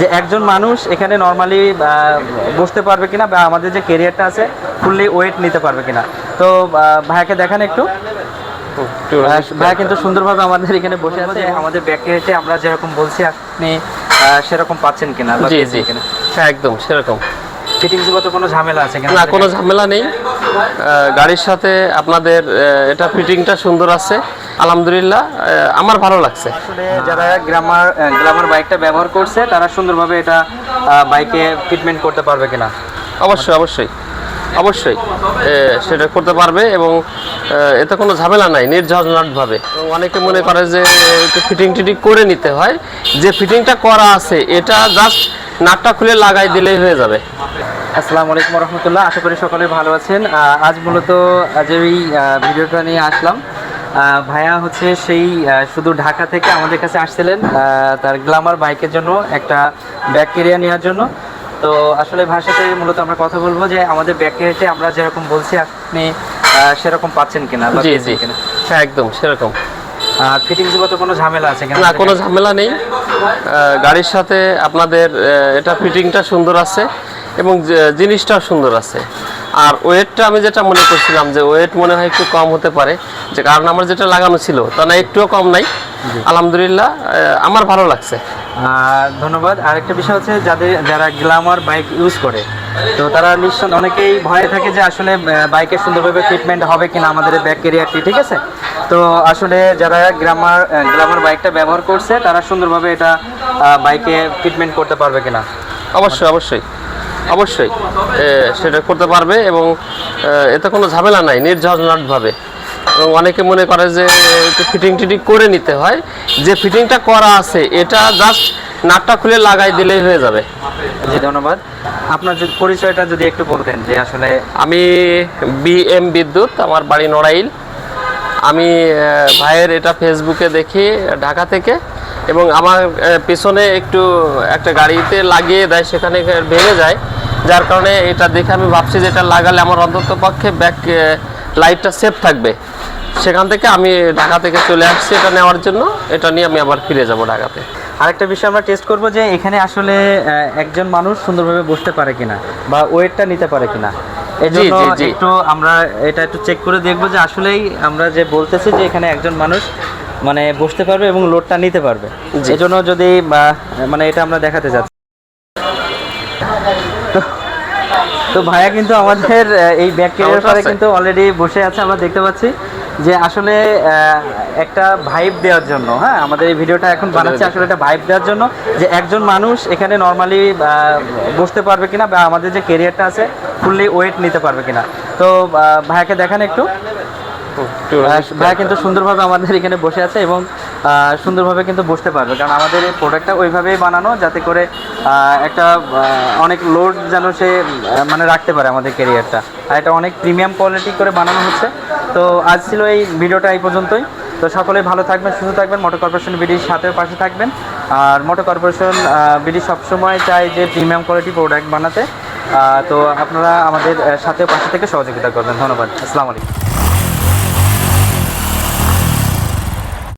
যে একজন মানুষ এখানে নর্মালি বসতে পারবে কিনা বা আমাদের যে কেরিয়ারটা আছে ফুললি ওয়েট নিতে পারবে কিনা। তো ভাইয়াকে দেখান একটু। ভাইয়া কিন্তু সুন্দরভাবে আমাদের এখানে বসে আছে। আমাদের ব্যাকগ্রাউন্ডে আমরা যেরকম বলছি আপনি সেরকম পাচ্ছেন কিনা জি জি। হ্যাঁ একদম সেরকম। ফিটিংসগত কোনো ঝামেলা আছে না কোনো ঝামেলা নেই। গাড়ির সাথে আপনাদের এটা ফিটিংটা সুন্দর আছে। আলহামদুলিল্লাহ আমার ভালো লাগছে। আসলে যারা গ্রামার গ্লামার বাইকটা ব্যবহার করছে তারা সুন্দরভাবে এটা বাইকে ফিটমেন্ট করতে পারবে কিনা? অবশ্যই অবশ্যই অবশ্যই সেটা করতে পারবে এবং এতে কোনো ঝামেলা নাই নির্ঝঞ্ঝাটভাবে। অনেকে মনে করে যে একটু ফিটিং টিটিং করে নিতে হয় যে ফিটিংটা করা আছে এটা জাস্ট নাটটা খুলে লাগাই দিলেই হয়ে যাবে। আসসালামু আলাইকুম রহমতুল্লাহ আশা করি সকলে ভালো আছেন। আজ মূলত আজ এই ভিডিওটা নিয়ে আসলাম ভাইয়া হচ্ছে সেই শুধু ঢাকা থেকে আমাদের কাছে আসছিলেন তার গ্লামার বাইকের জন্য একটা ব্যাক কেরিয়ার নেওয়ার জন্য। তো আসলে সাথে মূলত আমরা কথা বলব যে আমাদের ব্যাক কেরিয়ারতে আমরা যেরকম বলছি আপনি সেরকম পাচ্ছেন কিনা জি জি। হ্যাঁ একদম সেরকম। আর ফিটিংসগত কোনো ঝামেলা আছে কিনা? না কোনো ঝামেলা নেই। গাড়ির সাথে আপনাদের এটা ফিটিংটা সুন্দর আছে এবং জিনিসটাও সুন্দর আছে। আর ওয়েটটা আমি যেটা মনে করছিলাম যে ওয়েট মনে হয় একটু কম হতে পারে যে কারণ আমার যেটা লাগানো ছিল তা না একটুও কম নাই। আলহামদুলিল্লাহ আমার ভালো লাগছে। ধন্যবাদ। আর আরেকটা বিষয় হচ্ছে যাদের যারা গ্লামার বাইক ইউজ করে তো তারা নিশ্চয় অনেকেই ভয়ে থাকে যে আসলে বাইকের সুন্দরভাবে ট্রিটমেন্ট হবে কিনা আমাদের ব্যাক কেরিয়ারটি ঠিক আছে? তো আসলে যারা গ্রামার গ্লামার বাইকটা ব্যবহার করছে তারা সুন্দরভাবে এটা বাইকে ট্রিটমেন্ট করতে পারবে কিনা? অবশ্যই অবশ্যই। অবশ্যই সেটা করতে পারবে এবং এতে কোনো ঝামেলা নাই নির্ঝঞ্ঝাটভাবে। এবং অনেকে মনে করে যে একটু ফিটিং টিটিং করে নিতে হয়। যে ফিটিংটা করা আছে এটা জাস্ট নাটটা খুলে লাগাই দিলেই হয়ে যাবে। জি ধন্যবাদ। আপনার যদি পরিচয়টা যদি একটু বলতেন যে আসলে আমি বি এম বিদ্যুৎ আমার বাড়ি নড়াইল। আমি ভাইয়ের এটা ফেসবুকে দেখি ঢাকা থেকে। এবং আমার পেছনে একটু একটা গাড়িতে লাগিয়ে দেয় সেখানে ভেঙে যায়। যার কারণে এটা দেখে আমি ভাবছি যে এটা লাগালে আমার অন্তত পক্ষে ব্যাক লাইটটা সেফ থাকবে। সেখান থেকে আমি ঢাকা থেকে চলে আসছি এটা নেওয়ার জন্য। এটা নিয়ে আমি আবার ফিরে যাব ঢাকাতে। আরেকটা বিষয় আমরা টেস্ট করব যে এখানে আসলে একজন মানুষ সুন্দরভাবে বসতে পারে কিনা বা ওয়েটটা নিতে পারে কিনা। একটু আমরা এটা একটু চেক করে দেখব যে আসলেই আমরা যে বলতেছি যে এখানে একজন মানুষ মানে বসতে পারবে এবং লোডটা নিতে পারবে। জি। এই জন্য যদি মানে এটা আমরা দেখাতে যাচ্ছি। তো- তো ভাইয়া কিন্তু আমাদের এই ব্যাক কেরিয়ার আমারটা পরে কিন্তু অলরেডি বসে আছে আমরা দেখতে পাচ্ছি যে আসলে একটা ভাইব দেওয়ার জন্য হ্যাঁ? আমাদের এই ভিডিওটা এখন বানাচ্ছি আসলে একটা ভাইব দেওয়ার জন্য যে একজন মানুষ এখানে নর্মালি বসতে পারবে কিনা বা আমাদের যে কেরিয়ারটা আছে ফুললি ওয়েট নিতে পারবে কিনা। তো ভাইয়াকে দেখান একটু। ভাইয়া কিন্তু সুন্দরভাবে আমাদের এখানে বসে আছে এবং সুন্দরভাবে কিন্তু বসতে পারবে। কারণ আমাদের এই প্রোডাক্টটা ওইভাবেই বানানো যাতে করে একটা অনেক লোড যেন সে মানে রাখতে পারে আমাদের ক্যারিয়ারটা আর এটা অনেক প্রিমিয়াম কোয়ালিটি করে বানানো হচ্ছে। তো আজ ছিল এই ভিডিওটা এই পর্যন্তই। তো সকলেই ভালো থাকবেন সুস্থ থাকবেন মোটর কর্পোরেশন বিডির সাথে পাশে থাকবেন। আর মোটর কর্পোরেশন বিডি সবসময় চায় যে প্রিমিয়াম কোয়ালিটি প্রোডাক্ট বানাতে। তো আপনারা আমাদের সাথে পাশে থেকে সহযোগিতা করবেন। ধন্যবাদ। আসসালামু আলাইকুম।